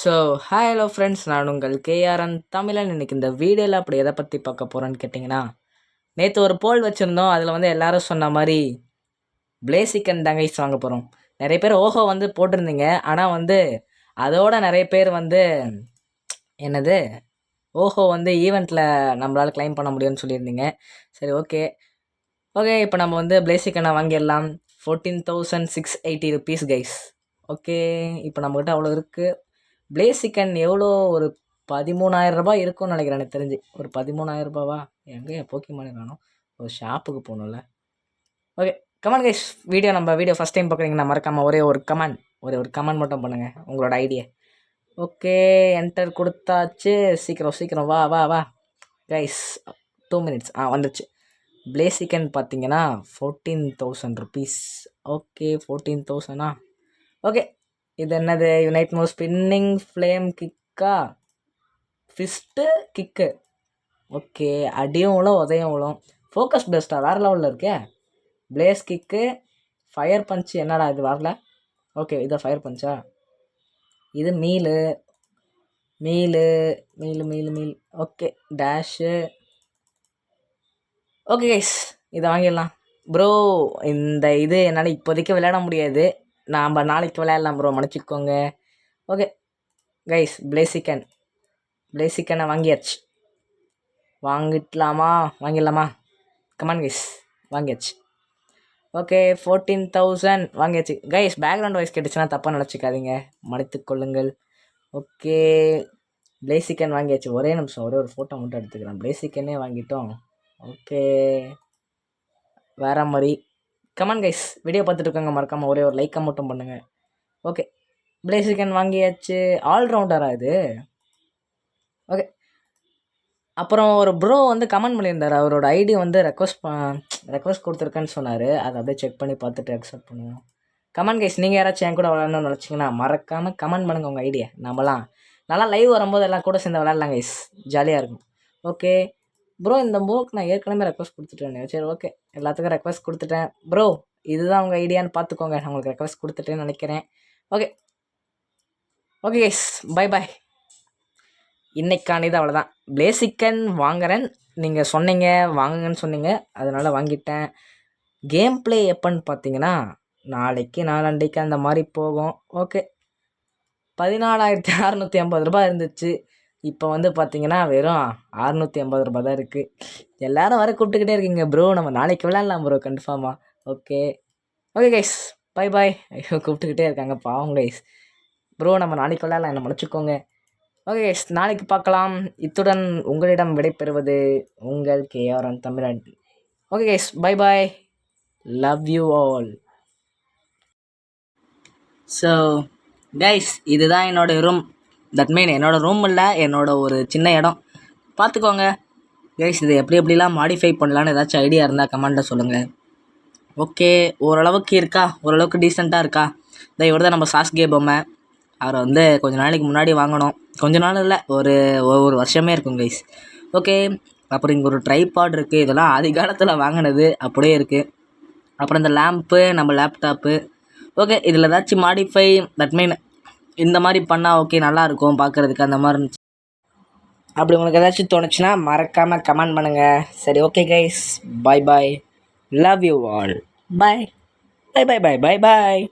So hi hello friends நான் உங்கள் KRN தமிழன். இன்றைக்கி இந்த வீடியோவில் அப்படி எதை பற்றி பார்க்க போகிறோன்னு கேட்டிங்கன்னா நேற்று ஒரு போல் வச்சுருந்தோம். அதில் வந்து எல்லோரும் சொன்ன மாதிரி பிளேசிக்கன் தங்கைஸ் வாங்க போகிறோம் நிறைய பேர் ஓஹோ வந்து போட்டிருந்தீங்க. ஆனால் வந்து அதோட நிறைய பேர் வந்து என்னது? ஓஹோ வந்து ஈவெண்ட்டில் நம்மளால் க்ளைம் பண்ண முடியும்னு சொல்லியிருந்தீங்க. சரி ஓகே ஓகே இப்போ நம்ம வந்து பிளேசிக்கனை வாங்கிடலாம். Fourteen thousand six eighty rupees guys okay இப்போ நம்மக்கிட்ட அவ்வளோ இருக்குது பிளேசிக்கன் எவ்வளோ ஒரு பதிமூணாயிரம் ரூபாய் இருக்கும்னு நினைக்கிறேன் எனக்கு தெரிஞ்சு. ஒரு பதிமூணாயிரம் ரூபாவா? எங்கே போக்கிமானே காணும். ஒரு ஷாப்புக்கு போகணும்ல. ஓகே கமெண்ட் கைஸ் வீடியோ நம்ம வீடியோ ஃபஸ்ட் டைம் பார்க்குறீங்கன்னா மறக்காமல் ஒரே ஒரு கமெண்ட் ஒரே ஒரு கமெண்ட் மட்டும் பண்ணுங்கள் உங்களோட ஐடியா ஓகே என்டர் கொடுத்தாச்சு. சீக்கிரம் சீக்கிரம் வா வா வா. கைஸ் டூ மினிட்ஸ் ஆ வந்துச்சு பிளேசிக்கன் பார்த்தீங்கன்னா fourteen thousand rupees okay fourteen தௌசண்டா okay இது என்னது? யுனைட் மோ ஸ்பின்னிங் ஃப்ளேம் கிக்கா ஃபிஸ்ட்டு கிக்கு ஓகே அடியும் உழும் உதயம் உழும். ஃபோக்கஸ் பெஸ்ட்டாக வேறு லெவலில் இருக்கே. பிளேஸ் கிக்கு ஃபயர் பஞ்சு என்னடா இது? வரல. ஓகே இதை ஃபயர் பஞ்சா இது மீலு மீலு மீலு மீலு மீல் ஓகே டேஷு ஓகே கைஸ் இதை வாங்கிடலாம். ப்ரோ இந்த இது என்னால் இப்போதைக்கு விளையாட முடியாது. நாம் நாளைக்கு விளையாடலாம் ப்ரோ மன்னிச்சிக்கோங்க. ஓகே கைஸ் பிளேசிக்கன் பிளேசிக்கனை வாங்கியாச்சு. வாங்கிடலாமா? வாங்கிடலாமா? கமான் கைஸ் வாங்கியாச்சு. ஓகே ஃபோர்டீன் தௌசண்ட் வாங்கியாச்சு. கைஸ் பேக்ரவுண்ட் வாய்ஸ் கேட்டுச்சுன்னா தப்பாக நினச்சிக்காதீங்க. மன்னித்து கொள்ளுங்கள். ஓகே பிளேசிக்கன் வாங்கியாச்சு. ஒரே நிமிஷம் ஒரே ஒரு ஃபோட்டோ மட்டும் எடுத்துக்கிறேன். பிளேசிக்கனே வாங்கிட்டோம். ஓகே வேற மாதிரி. கமான் கைஸ் வீடியோ பார்த்துட்டு இருக்காங்க மறக்காமல் ஒரே ஒரு லைக்காக மட்டும் பண்ணுங்கள் ஓகே பிளேசிகன் வாங்கியாச்சு. ஆல்ரவுண்டரா இது? ஓகே அப்புறம் ஒரு ப்ரோ வந்து கமெண்ட் பண்ணியிருந்தார். அவரோட ஐடி வந்து ரெக்வஸ்ட் ரெக்வஸ்ட் கொடுத்துருக்கேன்னு சொன்னார். அதை அப்படியே செக் பண்ணி பார்த்துட்டு அக்செப்ட் பண்ணுவோம். கமெண்ட் கைஸ் நீங்கள் யாராச்சும் என் கூட விளாட்ணும்னு நினச்சிங்கன்னா மறக்காமல் கமெண்ட் பண்ணுங்கள் உங்கள் ஐடியா நம்மலாம். நல்லா லைவ் வரும்போது எல்லாம் கூட சேர்ந்து விளாட்லாம் கைஸ் ஜாலியாக இருக்கும். ஓகே ப்ரோ இந்த மூவுக்கு நான் ஏற்கனவே ரெக்வஸ்ட் கொடுத்துட்டேன் சரி ஓகே எல்லாத்துக்கும் ரெக்வஸ்ட் கொடுத்துட்டேன். ப்ரோ இதுதான் உங்கள் ஐடியான்னு பார்த்துக்கோங்க நான் உங்களுக்கு ரெக்வஸ்ட் கொடுத்துட்டேன்னு நினைக்கிறேன். Okay okay yes bye bye இன்னைக்கானது அவ்வளோதான் பிளேசிக்கன் வாங்குறேன். நீங்கள் சொன்னீங்க வாங்குங்கன்னு சொன்னீங்க. அதனால் வாங்கிட்டேன். கேம் ப்ளே எப்போன்னு பார்த்தீங்கன்னா நாளைக்கு நாளண்டைக்கு அந்த மாதிரி போகும். ஓகே பதினாலாயிரத்தி அறநூற்றி ஐம்பது ரூபாய் இருந்துச்சு. இப்போ வந்து பார்த்தீங்கன்னா வெறும் அறநூற்றி ஐம்பது ரூபா தான் இருக்குது எல்லோரும் வர கூப்பிட்டுக்கிட்டே இருக்கீங்க ப்ரோ நம்ம நாளைக்கு விளாட்லாம் ப்ரோ கன்ஃபார்மாக okay okay guys bye bye ஐயோ கூப்பிட்டுக்கிட்டே இருக்காங்க பாவம் கைஸ் ப்ரோ நம்ம நாளைக்கு விளாட்லாம் என்ன முடிச்சுக்கோங்க ஓகே கைஸ் நாளைக்கு பார்க்கலாம். இத்துடன் உங்களிடம் விடைபெறுவது உங்கள் KRN Tamilan. Okay guys bye bye love you all so guys இதுதான் என்னோடய ரூம் தட் மீன் என்னோடய ரூம் இல்லை என்னோடய ஒரு சின்ன இடம். பார்த்துக்கோங்க. கைஸ் இதை எப்படி எப்படிலாம் மாடிஃபை பண்ணலான்னு ஏதாச்சும் ஐடியா இருந்தால் கமெண்ட்டில் சொல்லுங்கள் ஓகே ஓரளவுக்கு இருக்கா? ஓரளவுக்கு டீசெண்டாக இருக்கா? இதை இவர் தான் நம்ம சாஸ்கே பொம்மை. அவரை வந்து கொஞ்ச நாளைக்கு முன்னாடி வாங்கினோம் கொஞ்ச நாள் இல்லை ஒரு ஒவ்வொரு வருஷமே இருக்கும் கைஸ் ஓகே அப்புறம் இங்கே ஒரு ட்ரைபாட் இருக்குது இதெல்லாம் ஆதி காலத்தில் வாங்கினது. அப்படியே இருக்குது அப்புறம் இந்த லேம்ப்பு நம்ம லேப்டாப்பு ஓகே இதில் ஏதாச்சும் மாடிஃபை தட் மீன் இந்த மாதிரி பண்ணால் ஓகே நல்லாயிருக்கும் பார்க்குறதுக்கு அந்த மாதிரி இருந்துச்சு. அப்படி உங்களுக்கு ஏதாச்சும் தோணுச்சுன்னா மறக்காமல் கமெண்ட் பண்ணுங்கள் சரி okay guys bye bye love you all bye bye bye bye bye bye